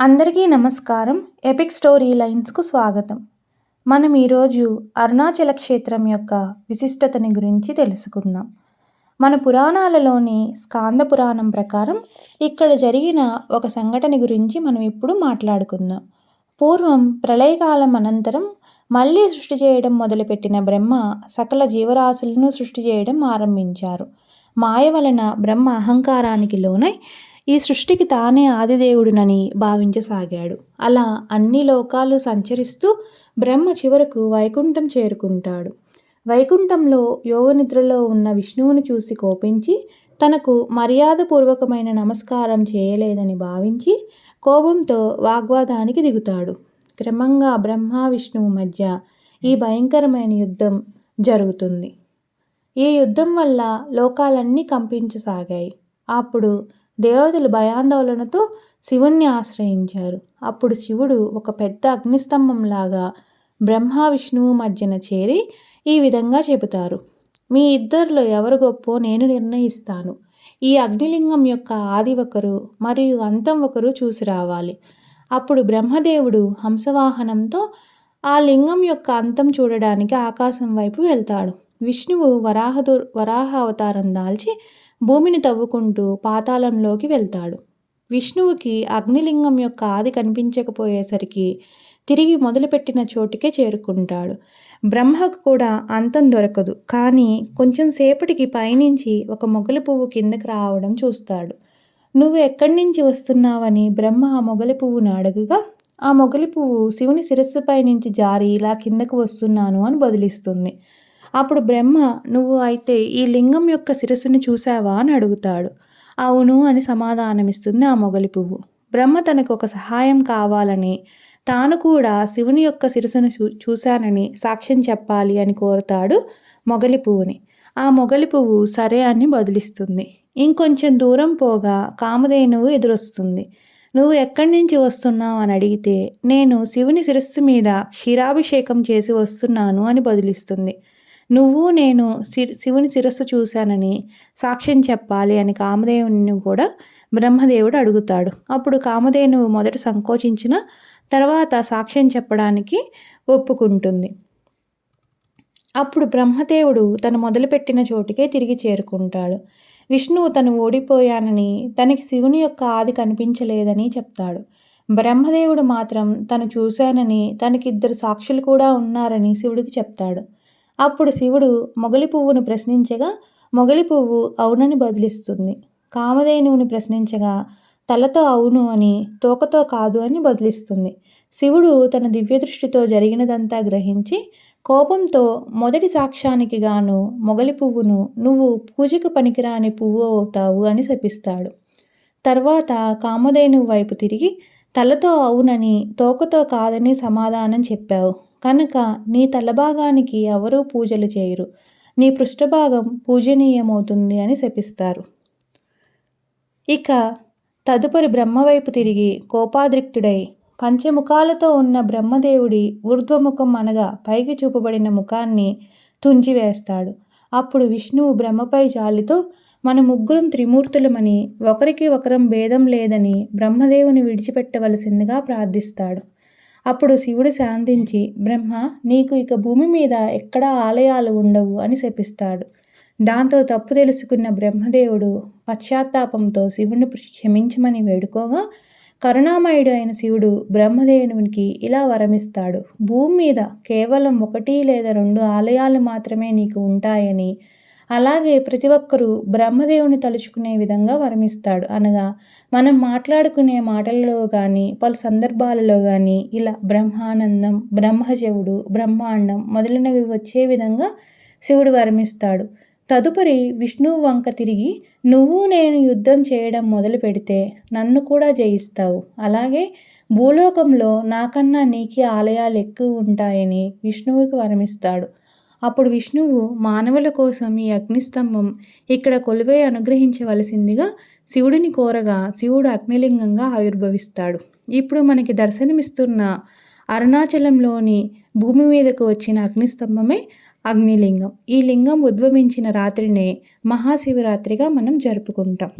అందరికీ నమస్కారం. Epic story లైన్స్కు స్వాగతం. మనం ఈరోజు అరుణాచల క్షేత్రం యొక్క విశిష్టతని గురించి తెలుసుకుందాం. మన పురాణాలలోని స్కాంద పురాణం ప్రకారం ఇక్కడ జరిగిన ఒక సంఘటన గురించి మనం ఇప్పుడు మాట్లాడుకుందాం. పూర్వం ప్రళయకాలం అనంతరం మళ్ళీ సృష్టి చేయడం మొదలుపెట్టిన బ్రహ్మ సకల జీవరాశులను సృష్టి చేయడం ఆరంభించారు. మాయ వలన బ్రహ్మ అహంకారానికి లోనై ఈ సృష్టికి తానే ఆదిదేవుడునని భావించసాగాడు. అలా అన్ని లోకాలు సంచరిస్తూ బ్రహ్మ చివరకు వైకుంఠం చేరుకుంటాడు. వైకుంఠంలో యోగనిద్రలో ఉన్న విష్ణువుని చూసి కోపించి తనకు మర్యాదపూర్వకమైన నమస్కారం చేయలేదని భావించి కోపంతో వాగ్వాదానికి దిగుతాడు. క్రమంగా బ్రహ్మ విష్ణువు మధ్య ఈ భయంకరమైన యుద్ధం జరుగుతుంది. ఈ యుద్ధం వల్ల లోకాలన్నీ కంపించసాగాయి. అప్పుడు దేవతలు భయాందోళనతో శివుణ్ణి ఆశ్రయించారు. అప్పుడు శివుడు ఒక పెద్ద అగ్నిస్తంభంలాగా బ్రహ్మ విష్ణువు మధ్యన చేరి ఈ విధంగా చెబుతారు. మీ ఇద్దరిలో ఎవరు గొప్పో నేను నిర్ణయిస్తాను. ఈ అగ్నిలింగం యొక్క ఆది ఒకరు మరియు అంతం ఒకరు చూసి రావాలి అప్పుడు బ్రహ్మదేవుడు హంసవాహనంతో ఆ లింగం యొక్క అంతం చూడడానికి ఆకాశం వైపు వెళ్తాడు. విష్ణువు వరాహదు వరాహ అవతారం దాల్చి భూమిని తవ్వుకుంటూ పాతాళంలోకి వెళ్తాడు. విష్ణువుకి అగ్నిలింగం యొక్క ఆది కనిపించకపోయేసరికి తిరిగి మొదలుపెట్టిన చోటుకే చేరుకుంటాడు. బ్రహ్మకు కూడా అంతం దొరకదు కానీ కొంచెం సేపటికి పైనుంచి ఒక మొగలి పువ్వు కిందకి రావడం చూస్తాడు. నువ్వు ఎక్కడి నుంచి వస్తున్నావని బ్రహ్మ ఆ మొగలి పువ్వును అడగగా ఆ మొగలి పువ్వు శివుని శిరస్సుపై నుంచి జారి ఇలా కిందకు వస్తున్నాను అని బదిలిస్తుంది. అప్పుడు బ్రహ్మ నువ్వు అయితే ఈ లింగం యొక్క శిరస్సుని చూసావా అని అడుగుతాడు. అవును అని సమాధానమిస్తుంది ఆ మొగలి పువ్వు. బ్రహ్మ తనకు ఒక సహాయం కావాలని తాను కూడా శివుని యొక్క శిరస్సును చూ చూశానని సాక్ష్యం చెప్పాలి అని కోరుతాడు మొగలి పువ్వుని. ఆ మొగలి పువ్వు సరే అని బదిలిస్తుంది. ఇంకొంచెం దూరం పోగా కామధేనువు ఎదురొస్తుంది. నువ్వు ఎక్కడి నుంచి వస్తున్నావు? అని అడిగితే నేను శివుని శిరస్సు మీద క్షీరాభిషేకం చేసి వస్తున్నాను అని బదిలిస్తుంది. నువ్వు నేను శివుని శిరస్సు చూశానని సాక్ష్యం చెప్పాలి అని కామదేవుని కూడా బ్రహ్మదేవుడు అడుగుతాడు. అప్పుడు కామధేనువు మొదట సంకోచించిన తర్వాత సాక్ష్యం చెప్పడానికి ఒప్పుకుంటుంది. అప్పుడు బ్రహ్మదేవుడు తను మొదలుపెట్టిన చోటుకే తిరిగి చేరుకుంటాడు. విష్ణువు తను ఓడిపోయానని తనకి శివుని యొక్క ఆది కనిపించలేదని చెప్తాడు. బ్రహ్మదేవుడు మాత్రం తను చూశానని తనకిద్దరు సాక్షులు కూడా ఉన్నారని శివుడికి చెప్తాడు. అప్పుడు శివుడు మొగలి పువ్వును ప్రశ్నించగా మొగలి పువ్వు అవునని బదిలిస్తుంది. కామధేనువుని ప్రశ్నించగా తలతో అవును అని తోకతో కాదు అని బదిలిస్తుంది. శివుడు తన దివ్యదృష్టితో జరిగినదంతా గ్రహించి కోపంతో మొదటి సాక్ష్యానికి గాను మొగలి పువ్వును నువ్వు పూజకు పనికిరాని పువ్వు అవుతావు అని శపిస్తాడు. తర్వాత కామధేను వైపు తిరిగి తలతో అవునని తోకతో కాదని సమాధానం చెప్పావు. కనుక నీ తలభాగానికి ఎవరూ పూజలు చేయరు. నీ పృష్ఠభాగం పూజనీయమవుతుంది అని శపిస్తారు. ఇక తదుపరి బ్రహ్మవైపు తిరిగి కోపాద్రిక్తుడై పంచముఖాలతో ఉన్న బ్రహ్మదేవుడి ఊర్ధ్వముఖం అనగా పైకి చూపబడిన ముఖాన్ని తుంచివేస్తాడు అప్పుడు విష్ణువు బ్రహ్మపై జాలితో మన ముగ్గురం త్రిమూర్తులమని ఒకరికి ఒకరం భేదం లేదని బ్రహ్మదేవుని విడిచిపెట్టవలసిందిగా ప్రార్థిస్తాడు. అప్పుడు శివుడు శాంతించి బ్రహ్మ నీకు ఇక భూమి మీద ఎక్కడా ఆలయాలు ఉండవు అని శపిస్తాడు. దాంతో తప్పు తెలుసుకున్న బ్రహ్మదేవుడు పశ్చాత్తాపంతో శివుని క్షమించమని వేడుకోగా కరుణామయుడు అయిన శివుడు బ్రహ్మదేవునికి ఇలా వరమిస్తాడు భూమి మీద కేవలం ఒకటి లేదా రెండు ఆలయాలు మాత్రమే నీకు ఉంటాయని అలాగే ప్రతి ఒక్కరూ బ్రహ్మదేవుని తలుచుకునే విధంగా వరమిస్తాడు అనగా మనం మాట్లాడుకునే మాటలలో కానీ పలు సందర్భాలలో కానీ ఇలా బ్రహ్మానందం బ్రహ్మజవుడు బ్రహ్మాండం మొదలైనవి వచ్చే విధంగా శివుడు వరమిస్తాడు తదుపరి విష్ణువు వంక తిరిగి నువ్వు నేను యుద్ధం చేయడం మొదలు పెడితే నన్ను కూడా జయిస్తావు. అలాగే భూలోకంలో నాకన్నా నీకే ఆలయాలు ఎక్కువ ఉంటాయని విష్ణువుకి వరమిస్తాడు అప్పుడు విష్ణువు మానవుల కోసం ఈ అగ్నిస్తంభం ఇక్కడ కొలువై అనుగ్రహించవలసిందిగా శివుడిని కోరగా శివుడు అగ్నిలింగంగా ఆవిర్భవిస్తాడు. ఇప్పుడు మనకి దర్శనమిస్తున్న అరుణాచలంలోని భూమి మీదకు వచ్చిన అగ్నిస్తంభమే అగ్నిలింగం. ఈ లింగం ఉద్భవించిన రాత్రినే మహాశివరాత్రిగా మనం జరుపుకుంటాం.